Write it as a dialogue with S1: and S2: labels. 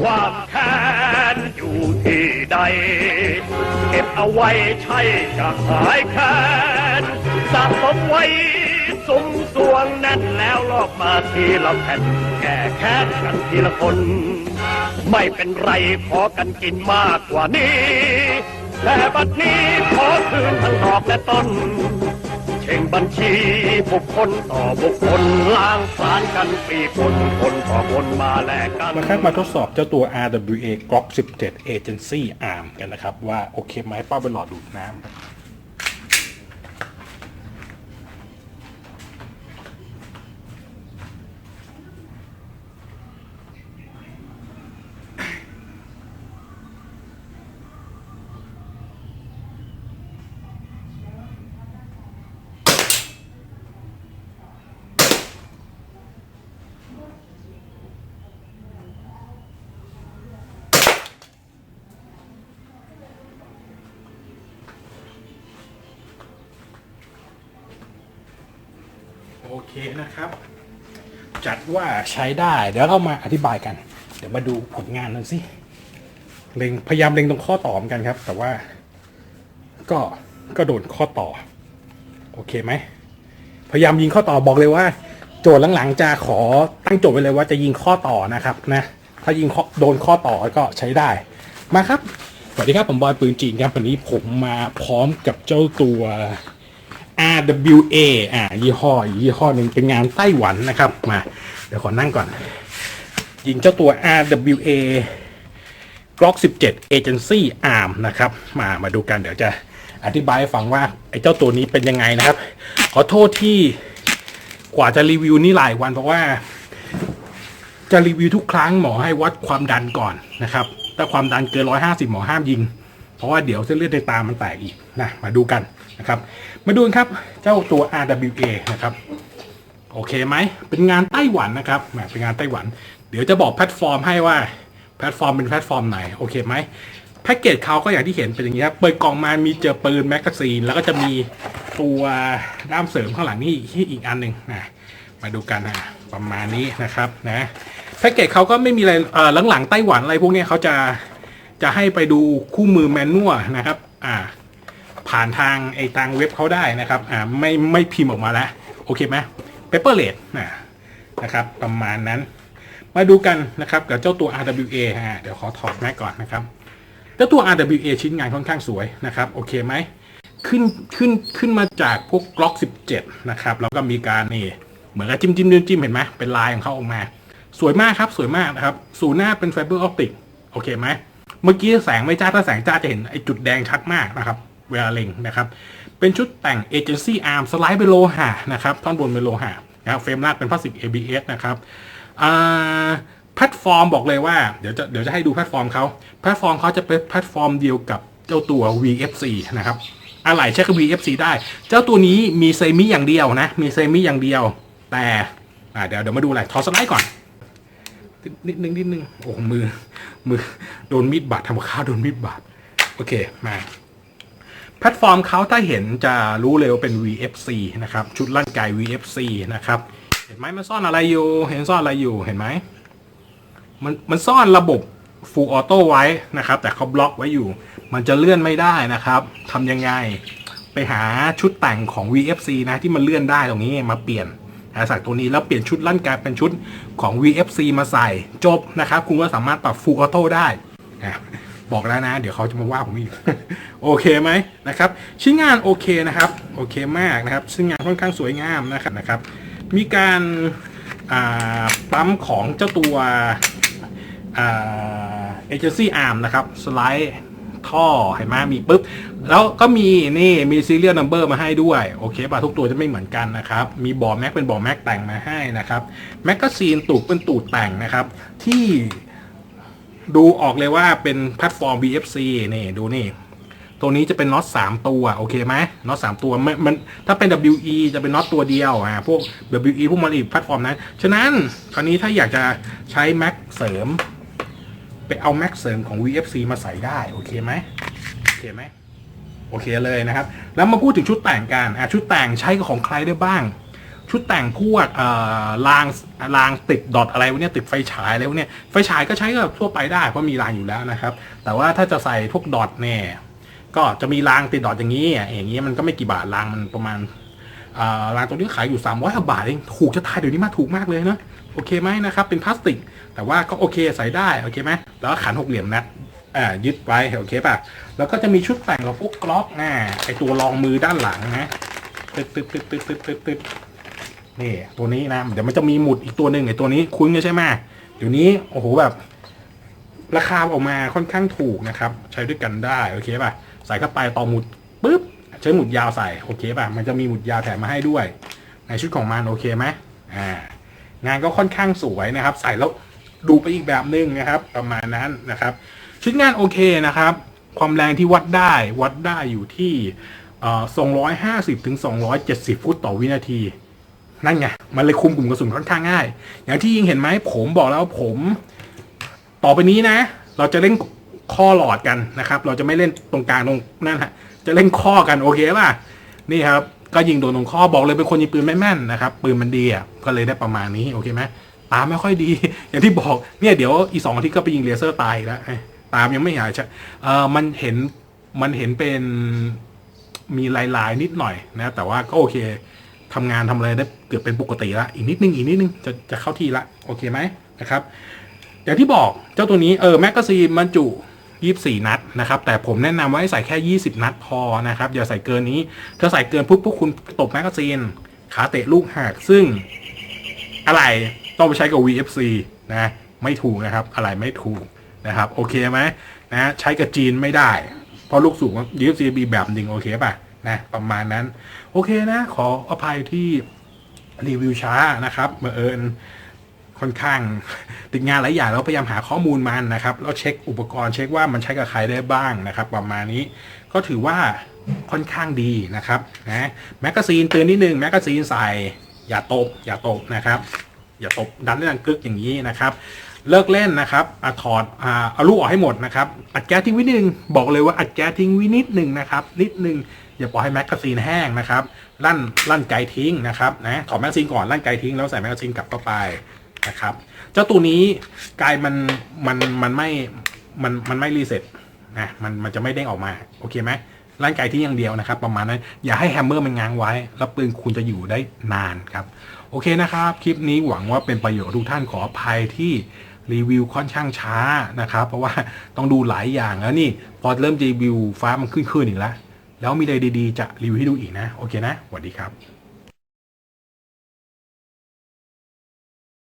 S1: ความแค้นอยู่ที่ใด เก็บเอาไว้ใช่จะหายแค้นสะสมไว้สุมสวงแน่นแล้วลอกมาทีละแผ่นแก้แค้นกันทีละคน ไม่เป็นไรขอกันกินมากกว่านี้แต่บัดนี้ขอคืนทั้งดอกและต้นเช่งบัญชีบุ คนต่อบุคคลล้างสารกันปีคนคนต่อคนมาแลกกัน
S2: มาครับมาทดสอบเจ้าตัว RWA Glock 17 Agency Arm กันนะครับ ว่าโอเคไหมเป้าเป็นหลอดดูดน้ำ เคนะครับ จัดว่าใช้ได้ เดี๋ยวเรามาอธิบายกัน เดี๋ยวมาดูผลงานนั้นสิเล็งพยายามเล็งตรงข้อต่อเหมือนกันครับ แต่ว่า ก็ก็โดนข้อต่อ โอเคไหมพยายามยิงข้อต่อบอกเลยว่า โจทย์หลังๆจะขอตั้งโจทย์ไว้เลยว่าจะยิงข้อต่อนะครับนะถ้ายิงข้อโดนข้อต่อก็ใช้ได้มาครับสวัสดีครับผมบอยปืนจีนครับวันนี้ผมมาพร้อมกับเจ้าตัว RWA อ่ายี่ห้อยี่ห้อหนึ่งเป็นงานไต้หวันนะครับมาเดี๋ยวขอนั่งก่อน ยิงเจ้าตัว RWA Glock 17 Agency Arm นะครับ มามาดูกันเดี๋ยวจะอธิบายให้ฟังว่า ไอ้เจ้าตัวนี้เป็นยังไงนะครับ ขอโทษที่กว่าจะรีวิวนี่หลายวันเพราะว่า จะรีวิวทุกครั้งหมอให้วัดความดันก่อนนะครับ ถ้าความดันเกิน 150 หมอห้ามยิง เพราะว่าเดี๋ยวเส้นเลือดในตามันแตกอีกนะมาดูกัน นะครับ มาดูครับเจ้าตัว RWA นะครับ โอเคไหม เป็นงานไต้หวันนะครับแหมเป็นงานไต้หวัน เดี๋ยวจะบอกแพลตฟอร์มให้ว่าแพลตฟอร์มเป็นแพลตฟอร์มไหน โอเคไหมแพ็กเกจเขาก็อย่างที่เห็นเป็นอย่างนี้ครับเปิดกล่องมามีเจอปืนแมกกาซีน แล้วก็จะมีตัวด้ามเสริมข้างหลังนี่อีกอันหนึ่งนะมาดูกันนะประมาณนี้นะครับนะแพ็กเกจเขาก็ไม่มีอะไรเอ่อหลังๆไต้หวันอะไรพวกนี้เขาจะจะให้ไปดูคู่มือแมนนวลนะครับ อ่า ผ่านทางไอ้ทางเว็บเขาได้นะครับอ่าไม่ไม่พิมพ์ออกมาแล้วโอเคไหมเปเปอร์เลดนะนะครับประมาณนั้น มาดูกันนะครับกับเจ้าตัว RWA ฮะเดี๋ยวขอถอดแม็กก่อนนะครับเจ้าตัว RWA ชิ้นงานค่อนข้างสวยนะครับโอเคไหมขึ้นขึ้นขึ้นมาจากพวก Glock 17 นะครับแล้วก็มีการนี่เหมือนกับจิ้มจิ้มจิ้มจิ้มเห็นไหมเป็นลายของเขาออกมา สวยมากครับสวยมากนะครับสูหน้าเป็นไฟเบอร์ออปติกโอเคไหมเมื่อกี้แสงไม่จ้าถ้าแสงจ้าจะเห็นไอ้จุดแดงชัดมากนะครับ เวลาเล็งนะครับ เป็นชุดแต่ง Agency Arm สไลด์เป็นโลหะนะครับท่อนบนเป็นโลหะนะครับเฟรมหน้าเป็นพลาสติก ABS นะครับแพลตฟอร์มบอกเลยว่าเดี๋ยวจะเดี๋ยวจะให้ดูแพลตฟอร์มเขาแพลตฟอร์มเขาจะเป็นแพลตฟอร์มเดียวกับเจ้าตัว VFC นะครับอะไรใช้กับ VFC ได้ เจ้าตัวนี้มีเซมิอย่างเดียวนะ มีเซมิอย่างเดียว แต่เดี๋ยวเดี๋ยวมาดูอะไรถอดสไลด์ก่อน นิดนึงนิดนึงโอ้มือ มือ โดนมีดบาดทำข้าวโดนมีดบาด โอเค มา พลตฟอร์มเขาถ้าเห็นจะรู้เลยว่าเป็น VFC นะครับ ชุดร่างกาย VFC นะครับ เห็นไหมมันซ่อนอะไรอยู่ เห็นซ่อนอะไรอยู่เห็นไหมมันมันซ่อนระบบ Full Auto ไว้นะครับ แต่เขาบล็อกไว้อยู่ มันจะเลื่อนไม่ได้นะครับทำยังไงไปหาชุดแต่งของ VFC นะที่มันเลื่อนได้ตรงนี้มาเปลี่ยนหาสักตัวนี้แล้วเปลี่ยนชุดร่างกายเป็นชุดของ VFC มาใส่จบนะครับ คุณก็สามารถปรับ Full Auto ได้อะ บอกแล้วนะ เดี๋ยวเขาจะมาว่าผมอีก โอเคไหมนะครับ ชิ้นงานโอเคนะครับ โอเคมากนะครับ ชิ้นงานค่อนข้างสวยงามนะครับนะครับ มีการาปั๊มของเจ้าตัวเอเจนซี่อาร์มนะครับ สไลด์ท่อเห็นไหมมีปุ๊บ แล้วก็มีนี่มีซีเรียลนัมเบอร์มาให้ด้วย โอเคป่ะทุกตัวจะไม่เหมือนกันนะครับ มีบอร์แม็กเป็นบอร์แม็กแต่งมาให้นะครับ แมกกาซีนตูดเป็นตูดแต่งนะครับ ที่ ดูออกเลยว่าเป็นแพลตฟอร์ม VFC นี่ดูนี่ ตัวนี้จะเป็นน็อตสามตัว โอเคไหมน็อตสามตัวมันมันถ้าเป็น WE จะเป็นน็อตตัวเดียวอ่าพวก WE พวกมันอีกแพลตฟอร์มนั้น ฉะนั้นคราวนี้ถ้าอยากจะใช้แม็กเสริม ไปเอาแม็กเสริมของ VFC มาใส่ได้ โอเคไหมโอเคไหมโอเคเลยนะครับ แล้วมาพูดถึงชุดแต่งกันอะชุดแต่งใช้กับของใครได้บ้าง ชุดแต่งพวกรางรางติดดอทอะไรพวกเนี้ยติดไฟฉายอะไรพวกเนี้ยไฟฉายก็ใช้กับทั่วไปได้เพราะมีรางอยู่แล้วนะครับ แต่ว่าถ้าจะใส่พวกดอทเนี่ยก็จะมีรางติดดอทอย่างนี้อย่างนี้มันก็ไม่กี่บาทรางมันประมาณอ่ารางตัวนี้ขายอยู่3 0 0บาทเองถูกจะตายเดี๋ยวนี้มาถูกมากเลยนะโอเคไหมนะครับเป็นพลาสติก แต่ว่าก็โอเคใส่ได้โอเคไหมแล้วขันหกเหลี่ยมนัดอ่ายึดไว้โอเคป่ะแล้วก็จะมีชุดแต่งกับพวกกล็อกนะไอตัวรองมือด้านหลังนะตึ๊ดตึ๊ดตึ๊ดตึ๊ดตึ๊ดตึ๊ดตึ๊ด นี่ตัวนี้นะเดี๋ยวมันจะมีหมุดอีกตัวหนึ่งไอ้ตัวนี้คุ้นใช่ไหมเดี๋ยวนี้โอ้โหแบบ ราคาออกมาค่อนข้างถูกนะครับ ใช้ด้วยกันได้โอเคป่ะใส่เข้าไปต่อหมุดปุ๊บใช้หมุดยาวใส่โอเคป่ะมันจะมีหมุดยาวแถมมาให้ด้วย ในชุดของมันโอเคไหมอ่างานก็ค่อนข้างสวยนะครับ ใส่แล้วดูไปอีกแบบนึงนะครับ ประมาณนั้นนะครับชุดงานโอเคนะครับ ความแรงที่วัดได้วัดได้อยู่ที่เอ่อ250ถึง270 ฟุตต่อวินาที นั่นไง มันเลยคุมกลุ่มกระสุนค่อนข้างง่าย อย่างที่ยิงเห็นไหมผมบอกแล้วผม ต่อไปนี้นะ เราจะเล่นข้อหลอดกันนะครับ เราจะไม่เล่นตรงกลางตรงนั่นฮะจะเล่นข้อกันโอเคป่ะนี่ครับ ก็ยิงโดนตรงข้อบอกเลยเป็นคนยิงปืนแม่นๆนะครับปืนมันดีอะก็เลยได้ประมาณนี้โอเคไหมตาไม่ค่อยดี อย่างที่บอกเนี่ยเดี๋ยวอีสองอาที่ก็ไปยิงเลเซอร์ตายแล้วตามยังไม่หายใช่เออมันเห็นมันเห็นเป็นมีลายๆนิดหน่อยนะ แต่ว่าก็โอเค ทำงานทำอะไรได้เกือบเป็นปกติละอีกนิดนึงอีกนิดนึงจะจะเข้าที่ละโอเคไหมนะครับอย่างที่บอกเจ้าตัวนี้เออแมกกาซีนบรรจุ24 นัดนะครับ แต่ผมแนะนำว่าให้ใส่แค่ 20 นัดพอนะครับ อย่าใส่เกินนี้ ถ้าใส่เกินปุ๊บพวกคุณตบแมกกาซีน ขาเตะลูกหักซึ่งอะไรต้องไปใช้กับ VFC นะไม่ถูกนะครับ อะไรไม่ถูกนะครับ โอเคไหมนะใช้กับจีนไม่ได้ เพราะลูกสูง VFC มีแบบหนึ่งโอเคป่ะ นะประมาณนั้น โอเคนะ ขออภัยที่รีวิวช้านะครับเมื่อเอิญค่อนข้างติดงานหลายอย่างแล้วพยายามหาข้อมูลมันนะครับแล้วเช็คอุปกรณ์เช็คว่ามันใช้กับใครได้บ้างนะครับ ประมาณนี้ก็ถือว่าค่อนข้างดีนะครับนะแมกกาซีนเตือนนิดนึงแมกกาซีนใส่อย่าตบอย่าตบนะครับ อย่าตบดันได้ดังกึกอย่างนี้นะครับ เลิกเล่นนะครับอถอดเอาลูกออกให้หมดนะครับอัดแก๊สทิ้งไว้นิดนึงบอกเลยว่าอัดแก๊สทิ้งไว้นิดนึงนะครับ นิดนึง อย่าปล่อยให้แมกกาซีนแห้งนะครับลั่นลั่นไกทิ้งนะครับนะถอดแมกกาซีนก่อนลั่นไกทิ้งแล้วใส่แมกกาซีนกลับเข้าไปนะครับเจ้าตัวนี้กายมันมันมันไม่มันมันไม่รีเซ็ตนะมันมันจะไม่เด้งออกมาโอเคไหมร่างกายที่อย่างเดียวนะครับ ประมาณนั้นอย่าให้แฮมเมอร์มันง้างไว้ แล้วปืนคุณจะอยู่ได้นานครับ โอเคนะครับ คลิปนี้หวังว่าเป็นประโยชน์ทุกท่านขออภัยที่รีวิวค่อนข้างช้านะครับ เพราะว่าต้องดูหลายอย่างแล้วนี่ พอเริ่มรีวิวฟ้ามันขึ้นขึ้นอีกแล้ว แล้วมีอะไรดีๆ จะรีวิวให้ดูอีกนะ โอเคนะสวัสดีครับ